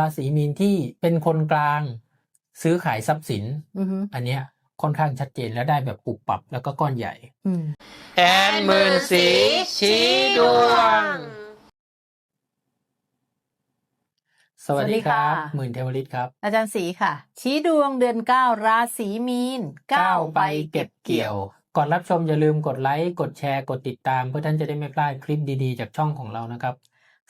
ราศีมีนที่เป็นคนกลาง ซื้อขายทรัพย์สินอือฮึอันเนี้ยค่อนข้างชัดเจนและได้แบบปุบปับแล้วก็ก้อนใหญ่อืมแอนหมื่นสีชี้ดวง สวัสดีครับสวัสดีค่ะหมื่นเทวฤทธิ์ครับ อาจารย์สีค่ะ ชี้ดวงเดือนเก้าราศีมีนก้าวไปเก็บเกี่ยว ก่อนรับชมอย่าลืมกดไลค์ กดแชร์ กดติดตาม เพื่อท่านจะได้ไม่พลาดคลิปดีๆ จากช่องของเรานะครับ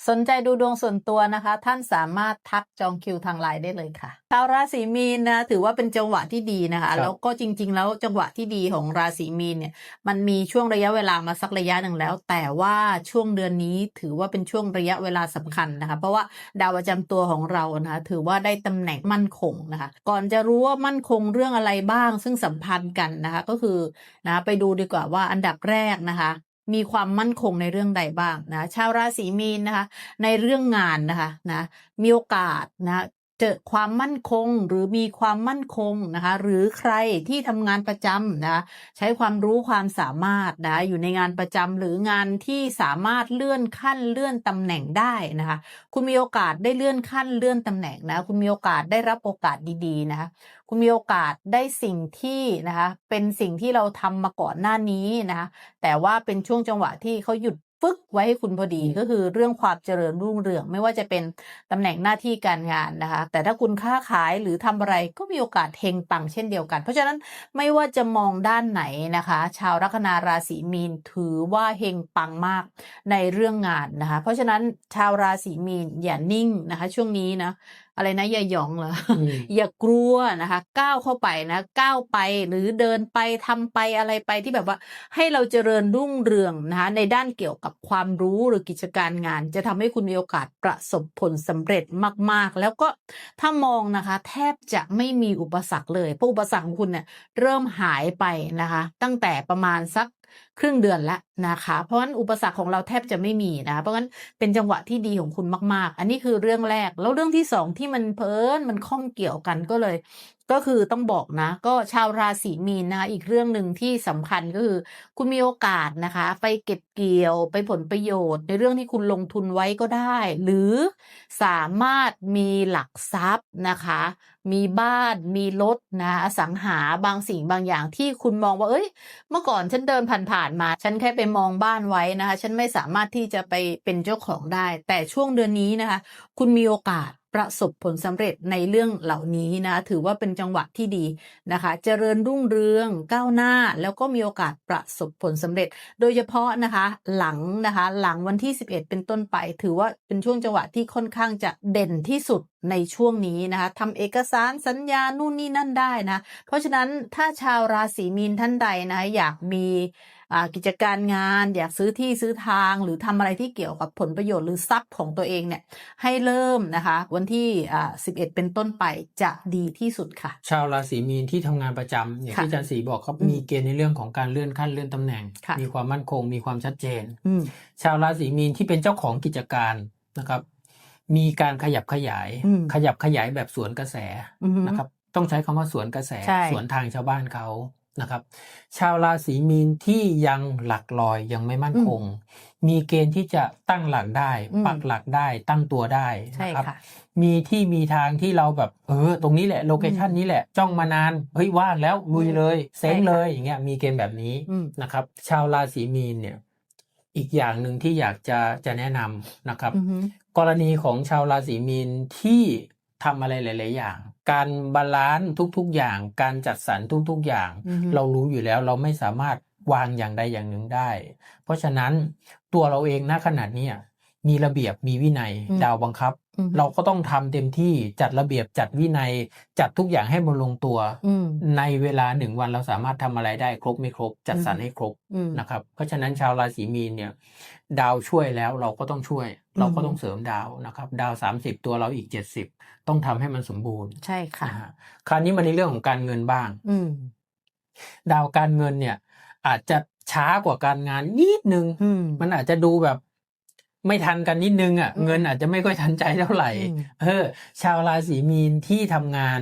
สนใจดูดวงส่วนตัวนะคะ ท่านสามารถทักจองคิวทางไลน์ได้เลยค่ะชาวราศีมีนนะถือว่าเป็นจังหวะที่ดีนะคะครับแล้วก็จริง ๆ แล้วจังหวะที่ดีของราศีมีนเนี่ย มันมีช่วงระยะเวลามาสักระยะหนึ่งแล้ว แต่ว่าช่วงเดือนนี้ถือว่าเป็นช่วงระยะเวลาสำคัญนะคะ เพราะว่าดาวประจำตัวของเรานะคะถือว่าได้ตำแหน่งมั่นคงนะคะ ก่อนจะรู้ว่ามั่นคงเรื่องอะไรบ้าง ซึ่งสัมพันธ์กันนะคะ ก็คือนะไปดูดีกว่าว่าอันดับแรกนะคะ มีความมั่นคงในเรื่องใดบ้างนะชาวราศีมีนนะคะ ในเรื่องงานนะคะนะมีโอกาสนะ เจอความมั่นคงหรือมีความมั่นคงนะคะ หรือใครที่ทำงานประจำนะคะใช้ความรู้ความสามารถนะะอยู่ในงานประจำหรืองานที่สามารถเลื่อนขั้นเลื่อนตำแหน่งได้นะคะ คุณมีโอกาสได้เลื่อนขั้นเลื่อนตำแหน่งนะ คุณมีโอกาสได้รับโอกาสดีๆนะคะคุณมีโอกาสได้สิ่งที่นะคะ เป็นสิ่งที่เราทำมาก่อนหน้านี้นะคะแต่ว่าเป็นช่วงจังหวะที่เขาหยุด ฟึกไว้ให้คุณพอดีก็คือเรื่องความเจริญรุ่งเรือง ไม่ว่าจะเป็นตำแหน่งหน้าที่การงานนะคะ แต่ถ้าคุณค้าขายหรือทำอะไรก็มีโอกาสเฮงปังเช่นเดียวกัน เพราะฉะนั้นไม่ว่าจะมองด้านไหนนะคะ ชาวลัคนาราศีมีนถือว่าเฮงปังมากในเรื่องงานนะคะ เพราะฉะนั้นชาวราศีมีนอย่านิ่งนะคะ ช่วงนี้นะ อะไรนะอย่าหยองเหรออืมอย่ากลัวนะคะ ก้าวเข้าไปนะก้าวไปหรือเดินไปทำไปอะไรไปที่แบบว่าให้เราเจริญรุ่งเรืองนะคะในด้านเกี่ยวกับความรู้หรือกิจการงาน จะทำให้คุณมีโอกาสประสบผลสำเร็จมากๆ แล้วก็ถ้ามองนะคะ แทบจะไม่มีอุปสรรคเลยเพราะอุปสรรคของคุณเนี่ยเริ่มหายไปนะคะ ตั้งแต่ประมาณสัก ครึ่งเดือนแล้วนะคะ เพราะฉะนั้นอุปสรรคของเราแทบจะไม่มีนะคะเพราะฉะนั้นเป็นจังหวะที่ดีของคุณมาก ๆ อันนี้คือเรื่องแรก แล้วเรื่องที่สองที่มันเพลินมันข้องเกี่ยวกันก็เลย ก็คือต้องบอกนะ ก็ชาวราศีมีนนะคะอีกเรื่องหนึ่งที่สำคัญก็คือ คุณมีโอกาสนะคะ ไปเก็บเกี่ยวไปผลประโยชน์ ในเรื่องที่คุณลงทุนไว้ก็ได้ หรือสามารถมีหลักทรัพย์นะคะ มีบ้านมีรถนะอสังหาบางสิ่งบางอย่างที่คุณมองว่า เอ้ย เมื่อก่อนฉันเดินผ่านๆมา ฉันแค่ไปมองบ้านไว้นะคะ ฉันไม่สามารถที่จะไปเป็นเจ้าของได้ แต่ช่วงเดือนนี้นะคะ คุณมีโอกาส ประสบผลสำเร็จในเรื่องเหล่านี้นะ ถือว่าเป็นจังหวะที่ดีนะคะ เจริญรุ่งเรืองก้าวหน้าแล้วก็มีโอกาสประสบผลสำเร็จ โดยเฉพาะนะคะ หลังนะคะ หลังวันที่ 11 เป็นต้นไป ถือว่าเป็นช่วงจังหวะที่ค่อนข้างจะเด่นที่สุดในช่วงนี้นะคะทำเอกสารสัญญานู่นนี่นั่นได้นะ เพราะฉะนั้นถ้าชาวราศีมีนท่านใดนะอยากมีกิจการงาน อยากซื้อที่ซื้อทางหรือทำอะไรที่เกี่ยวกับผลประโยชน์หรือทรัพย์ของตัวเองเนี่ยให้เริ่มนะคะ วันที่อ่า11 เป็นต้นไปจะดีที่สุดค่ะ ชาวราศีมีนที่ทำงานประจำอย่างค่ะที่อาจารย์ศรีบอกเขาอืมมีเกณฑ์ในเรื่องของการเลื่อนขั้นเลื่อนตำแหน่งค่ะมีความมั่นคงมีความชัดเจนอืมชาวราศีมีนที่เป็นเจ้าของกิจการนะครับ มีการขยับขยายอืมขยับขยายแบบสวนกระแสอือฮึนะครับ ต้องใช้คำว่าสวนกระแสใช่สวนทางชาวบ้านเขา นะครับ ชาวราศีมีนที่ยังหลักลอยยังไม่มั่นคง มีเกณฑ์ที่จะตั้งหลักได้อืมปักหลักได้ตั้งตัวได้ใช่นะครับค่ะมีที่มีทางที่เราแบบเออตรงนี้แหละโลเคชันนี้แหละจ้องมานานเฮ้ยว่างแล้วลุยเลยเซ้งใช่ค่ะเลยอย่างเงี้ยมีเกณฑ์แบบนี้อืมนะครับ ชาวราศีมีนเนี่ยอีกอย่างหนึ่งที่อยากจะจะแนะนำนะครับอือฮึกรณีของชาวราศีมีนที่ทำอะไรหลาย ๆ อย่าง การบาลานซ์ทุก ๆ อย่าง การจัดสรรทุก ๆ อย่างอือฮึเรารู้อยู่แล้วเราไม่สามารถวางอย่างใดอย่างหนึ่งได้ เพราะฉะนั้นตัวเราเองณขนาดเนี้ยมีระเบียบมีวินัยอืมดาวบังคับอือฮึ เราก็ต้องทำเต็มที่จัดระเบียบจัดวินัย จัดทุกอย่างให้มันลงตัวอืมในเวลาหนึ่งวันเราสามารถทำอะไรได้ครบไม่ครบ จัดสรรอืมให้ครบอืมนะครับ เพราะฉะนั้นชาวราศีมีนเนี่ย ดาวช่วยแล้วเราก็ต้องช่วย เราก็ต้องเสริมดาวนะครับ ดาวสามสิบตัวเราอีกเจ็ดสิบต้องทำให้มันสมบูรณ์ ใช่ค่ะนะฮะคราวนี้มาในเรื่องของการเงินบ้าง อืมดาวการเงินเนี่ย อาจจะช้ากว่าการงานนิดนึงอืมมันอาจจะดูแบบ ไม่ทันกันนิดนึงอะอืมเงินอาจจะไม่ค่อยทันใจเท่าไหร่อืมเออ ชาวราศีมีนที่ทำงาน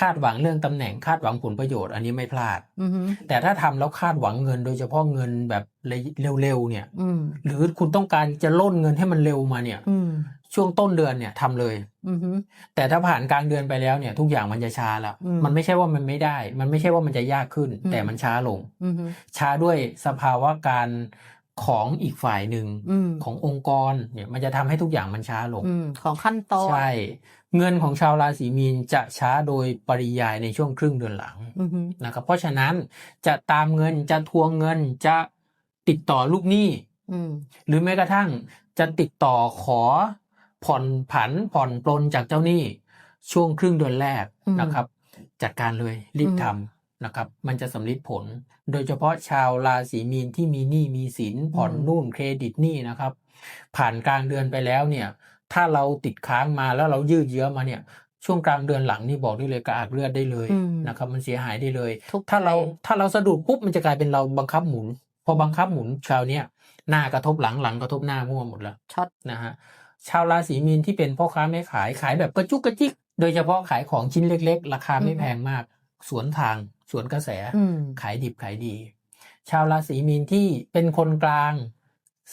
คาดหวังเรื่องตำแหน่งคาดหวังผลประโยชน์อันนี้ไม่พลาดอือฮึแต่ถ้าทำแล้วคาดหวังเงิน โดยเฉพาะเงินแบบเร็วๆเนี่ยอืมหรือคุณต้องการจะล่นเงินให้มันเร็วมาเนี่ยอืมช่วงต้นเดือนเนี่ยทำเลยอือฮึแต่ถ้าผ่านกลางเดือนไปแล้วเนี่ย ทุกอย่างมันจะช้าแล้วอืมมันไม่ใช่ว่ามันไม่ได้ มันไม่ใช่ว่ามันจะยากขึ้นอืมแต่มันช้าลงอือฮึช้าด้วยสภาวะการ ของอีกฝ่ายหนึ่งอืมขององค์กรเนี่ยมันจะทำให้ทุกอย่างมันช้าลงอืมของขั้นตอนใช่เงินของชาวราศีมีนจะช้าโดยปริยายในช่วงครึ่งเดือนหลังอือฮึนะครับเพราะฉะนั้นจะตามเงินจะทวงเงินจะติดต่อลูกหนี้อืมหรือแม้กระทั่งจะติดต่อขอผ่อนผันผ่อนปลนจากเจ้าหนี้ ช่วงครึ่งเดือนแรกอืมนะครับ จัดการเลยรีบอืมทำ นะครับมันจะสำลิดผล โดยเฉพาะชาวราศีมีนที่มีหนี้มีสินผ่อนนู่นเครดิตหนี้นะครับ ผ่านกลางเดือนไปแล้วเนี่ย ถ้าเราติดค้างมาแล้วเรายืดเยื้อมาเนี่ยช่วงกลางเดือนหลังนี่บอกได้เลยกระอักเลือดได้เลยอืมนะครับ มันเสียหายได้เลยทุกถ้าเราใจถ้าเราสะดุดปุ๊บมันจะกลายเป็นเราบังคับหมุน พอบังคับหมุนคราวเนี้ยหน้ากระทบหลังหลังกระทบหน้ามั่วหมดแล้วช็อตนะฮะชาวราศีมีนที่เป็นพ่อค้าแม่ขายขายแบบกระจุกกระจิก โดยเฉพาะขายของชิ้นเล็ก ๆ ราคาไม่แพงมาก สวนทาง สวนกระแสอืมขายดิบขายดี ชาวราศีมีนที่เป็นคนกลาง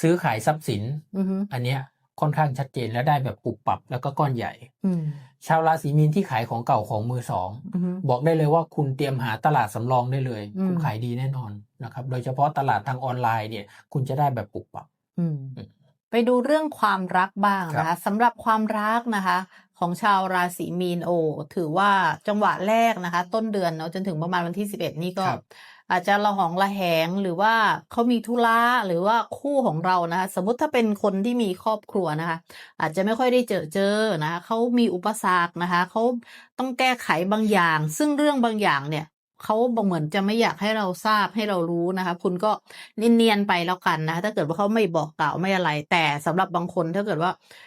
ซื้อขายทรัพย์สินอือฮึอันเนี้ยค่อนข้างชัดเจนและได้แบบปุบปับแล้วก็ก้อนใหญ่อืมชาวราศีมีนที่ขายของเก่าของมือสองอือฮึบอกได้เลยว่าคุณเตรียมหาตลาดสำรองได้เลยอืมคุณขายดีแน่นอนนะครับ โดยเฉพาะตลาดทางออนไลน์เนี่ย คุณจะได้แบบปุบปับอืมอืมไปดูเรื่องความรักบ้างครับนะคะสำหรับความรักนะคะ ของชาวราศีมีนโอ ถือว่าจังหวะแรกนะคะ ต้นเดือนเนาะจนถึงประมาณวันที่สิบเอ็ดนี่ก็ครับอาจจะระหองระแหงหรือว่าเขามีธุระหรือว่าคู่ของเรานะคะสมมุติถ้าเป็นคนที่มีครอบครัวนะคะ อาจจะไม่ค่อยได้เจอเจอนะคะเขามีอุปสรรคนะคะเขาต้องแก้ไขบางอย่าง ซึ่งเรื่องบางอย่างเนี่ยเขาบางเหมือนจะไม่อยากให้เราทราบให้เรารู้นะคะ คุณก็เนียนๆไปแล้วกันนะ ถ้าเกิดว่าเขาไม่บอกกล่าวไม่อะไร แต่สำหรับบางคนถ้าเกิดว่าเอ่อเป็น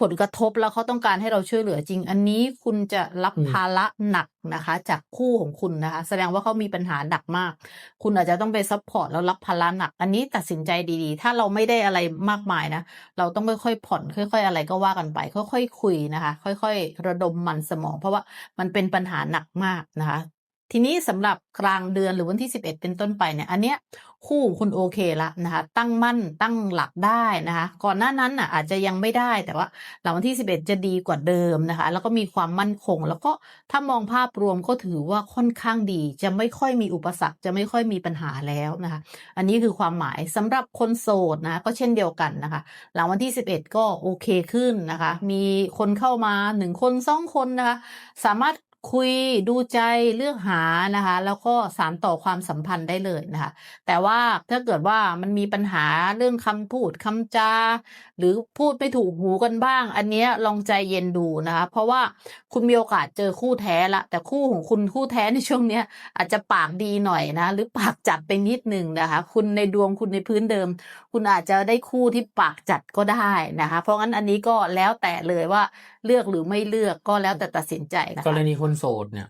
ผลกระทบแล้วเขาต้องการให้เราช่วยเหลือจริง อันนี้คุณจะรับภาระหนักนะคะ จากคู่ของคุณนะคะ แสดงว่าเขามีปัญหาหนักมาก คุณอาจจะต้องไปซัพพอร์ตแล้วรับภาระหนัก อันนี้ตัดสินใจดีๆ ถ้าเราไม่ได้อะไรมากมายนะเราต้องค่อยๆผ่อนค่อย ๆ อะไรก็ว่ากันไป ค่อยๆคุยนะคะ ค่อย ๆ ระดมมันสมอง เพราะว่ามันเป็นปัญหาหนักมากนะคะ ทีนี้สำหรับกลางเดือนหรือวันที่ 11 เป็นต้นไปเนี่ยอันเนี้ยคู่คุณโอเคละนะคะตั้งมั่นตั้งหลักได้นะคะก่อนหน้านั้นน่ะอาจจะยังไม่ได้แต่ว่าหลังวันที่ 11 จะดีกว่าเดิมนะคะแล้วก็มีความมั่นคง แล้วก็ถ้ามองภาพรวมก็ถือว่าค่อนข้างดี จะไม่ค่อยมีอุปสรรคจะไม่ค่อยมีปัญหาแล้วนะคะอันนี้คือความหมายสำหรับคนโสดนะก็เช่นเดียวกันนะคะหลังวันที่ 11 ก็โอเคขึ้นนะคะมีคนเข้ามาหนึ่งคนสองคนนะคะสามารถ คุยดูใจเลือกหานะคะ แล้วก็สานต่อความสัมพันธ์ได้เลยนะคะ แต่ว่าถ้าเกิดว่ามันมีปัญหาเรื่องคำพูดคำจา หรือพูดไม่ถูกหูกันบ้าง อันเนี้ยลองใจเย็นดูนะคะ เพราะว่าคุณมีโอกาสเจอคู่แท้ละ แต่คู่ของคุณคู่แท้ในช่วงเนี้ยอาจจะปากดีหน่อยนะ หรือปากจัดไปนิดหนึ่งนะคะ คุณในดวงคุณในพื้นเดิม คุณอาจจะได้คู่ที่ปากจัดก็ได้นะคะ เพราะงั้นอันนี้ก็แล้วแต่เลยว่าเลือกหรือไม่เลือกก็แล้วแต่ตัดสินใจนะกรคะณีคนโสดเนี่ย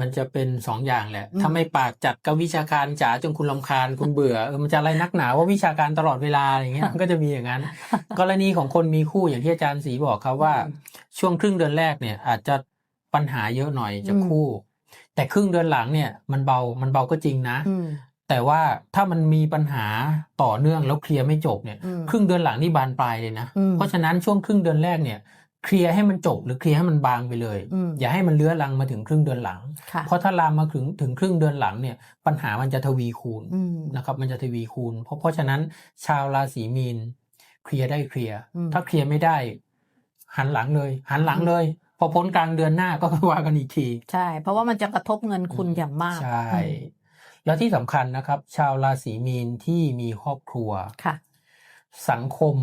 มันจะเป็นสองอย่างแหละอืมถ้าไม่ปากจัดกับวิชาการจ๋าจนคุณลำคาญคุณเบื่อเออมันจะอะไรนักหนาว่าวิชาการตลอดเวลาอย่างเงี้ยมันก็จะมีอย่างนั้น กรณีของคนมีคู่อย่างที่อาจารย์ศรีบอกครับว่า ช่วงครึ่งเดือนแรกเนี่ย อาจจะปัญหาเยอะหน่อยจากอืมคู่ แต่ครึ่งเดือนหลังเนี่ย มันเบามันเบาก็จริงนะอืมแต่ว่าถ้ามันมีปัญหาต่อเนื่องแล้วเคลียร์ไม่จบเนี่ยอืมครึ่งเดือนหลังนี่บานปลายเลยนะอืมเพราะฉะนั้นช่วงครึ่งเดือนแรกเนี่ย เคลียร์ให้มันจบหรือเคลียร์ให้มันบางไปเลยอืมอย่าให้มันเลื้อรังมาถึงครึ่งเดือนหลังค่ะเพราะถ้าลามมาถึงถึงครึ่งเดือนหลังเนี่ยปัญหามันจะทวีคูณอืมนะครับมันจะทวีคูณ เพราะเพราะฉะนั้นชาวราศีมีนเคลียร์ได้เคลียร์อืมถ้าเคลียร์ไม่ได้ หันหลังเลย หันหลังเลยพอพ้นกลางเดือนหน้าก็ว่ากันอีกทีใช่ เพราะว่ามันจะกระทบเงินคุณอย่างมากใช่อืมแล้วที่สำคัญนะครับ ชาวราศีมีนที่มีครอบครัวค่ะ สังคม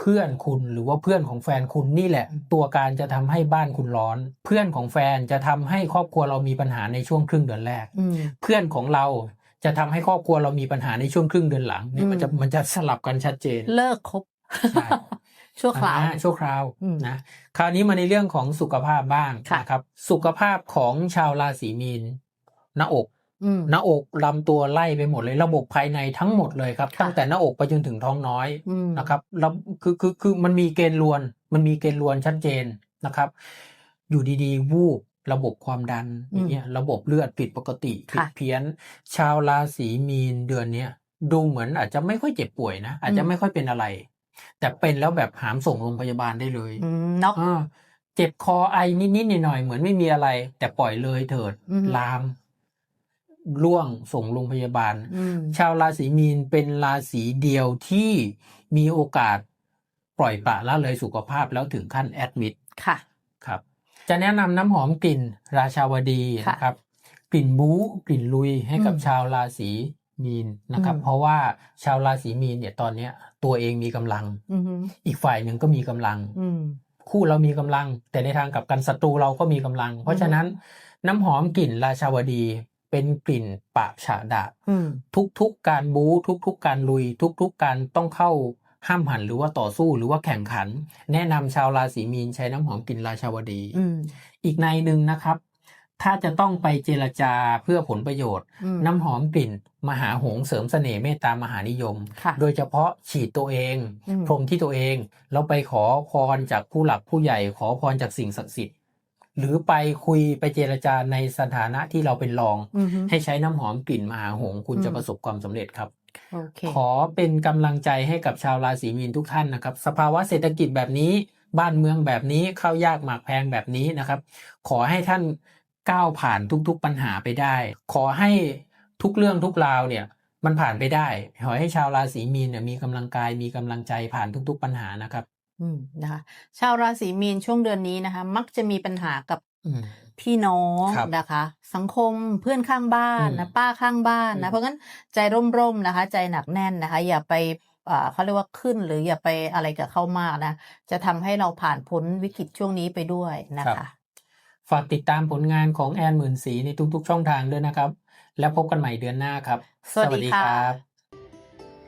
เพื่อนคุณหรือว่าเพื่อนของแฟนคุณนี่แหละอืมตัวการจะทำให้บ้านคุณร้อน เพื่อนของแฟนจะทำให้ครอบครัวเรามีปัญหาในช่วงครึ่งเดือนแรกอืมเพื่อนของเราจะทำให้ครอบครัวเรามีปัญหาในช่วงครึ่งเดือนหลังเนี่ยอืมมันจะมันจะสลับกันชัดเจน เลิกคบใช่ชั่วคราวอ่าชั่วคราวอืมนะคราวนี้มาในเรื่องของสุขภาพบ้างค่ะนะครับ สุขภาพของชาวราศีมีนหน้าอก อืม หน้าอกลำตัวไล่ไปหมดเลยระบบภายในทั้งหมดเลยครับ ค่ะ ตั้งแต่หน้าอกไปจนถึงท้องน้อย อืม นะครับแล้วคือคือคือมันมีเกณฑ์ลวน มันมีเกณฑ์ลวนชัดเจนนะครับ อยู่ดีๆ วูบระบบความดันอืมอย่างเงี้ยระบบเลือดผิดปกติผิดค่ะเพี้ยน ชาวราศีมีนเดือนเนี้ยดูเหมือนอาจจะไม่ค่อยเจ็บป่วยนะ อาจจะไม่ค่อยเป็นอะไร แต่เป็นแล้วแบบหามส่งโรงพยาบาลได้เลยอืมน็อกอ่าเจ็บคอไอนิดๆหน่อยๆเหมือนไม่มีอะไร แต่ปล่อยเลยเถิด อืม ลาม ล่วงส่งโรงพยาบาลอืมชาวราศีมีนเป็นราศีเดียวที่มีโอกาสปล่อยปละละเลยสุขภาพแล้วถึงขั้นแอดมิดค่ะครับ จะแนะนำน้ำหอมกลิ่นราชาวดีค่ะนะครับ กลิ่นบู๊กลิ่นลุยให้กับอืมชาวราศีมีนนะครับอืมเพราะว่าชาวราศีมีนเนี่ยตอนเนี้ย ตัวเองมีกำลังอืมอีกฝ่ายหนึ่งก็มีกำลังอืมคู่เรามีกำลัง แต่ในทางกลับกันศัตรูเราก็มีกำลัง เพราะฉะนั้นน้ำหอมกลิ่นราชาวดี เป็นกลิ่นปะฉะดะอืมทุกๆการบู๊ทุกๆ การลุย ทุกๆ การต้องเข้าห้ามหันหรือว่าต่อสู้หรือว่าแข่งขัน แนะนำชาวราศีมีนใช้น้ำหอมกลิ่นราชาวดีอืมอีกในหนึ่งนะครับ ถ้าจะต้องไปเจรจาเพื่อผลประโยชน์อืมน้ำหอมกลิ่น มหาหงส์เสริมเสน่ห์เมตตามหานิยมค่ะโดยเฉพาะฉีดตัวเองอืมพรมที่ตัวเองเราไปขอพรจากผู้หลักผู้ใหญ่ ขอพรจากสิ่งศักดิ์สิทธิ์ หรือไปคุยไปเจรจาในสถานะที่เราเป็นรองอืมให้ใช้น้ำหอมกลิ่นมหาหงส์คุณอืมจะประสบความสำเร็จครับโอเคขอเป็นกำลังใจให้กับชาวราศีมีนทุกท่านนะครับ สภาวะเศรษฐกิจแบบนี้ บ้านเมืองแบบนี้ข้าวยากหมากแพงแบบนี้นะครับ ขอให้ท่านก้าวผ่านทุกๆปัญหาไปได้ ขอให้ทุกเรื่องทุกราวเนี่ยมันผ่านไปได้ ขอให้ชาวราศีมีนเนี่ยมีกำลังกายมีกำลังใจผ่านทุกๆปัญหานะครับ อืมนะคะชาวราศีมีนช่วงเดือนนี้นะคะ มักจะมีปัญหากับอืม พี่น้องครับนะคะ สังคมเพื่อนข้างบ้านอืมนะป้าข้างบ้านอืนะ ม เพราะงั้นใจร่มๆนะคะ ใจหนักแน่นนะคะ อย่าไปอ่าเขาเรียกว่าขึ้นหรืออย่าไปอะไรกับเขามากนะ จะทำให้เราผ่านพ้นวิกฤตช่วงนี้ไปด้วยนะคะ ฝากติดตามผลงานของแอนหมื่นสีในทุกๆช่องทางด้วยนะครับ แล้วพบกันใหม่เดือนหน้าครับ สวัสดีค่ะ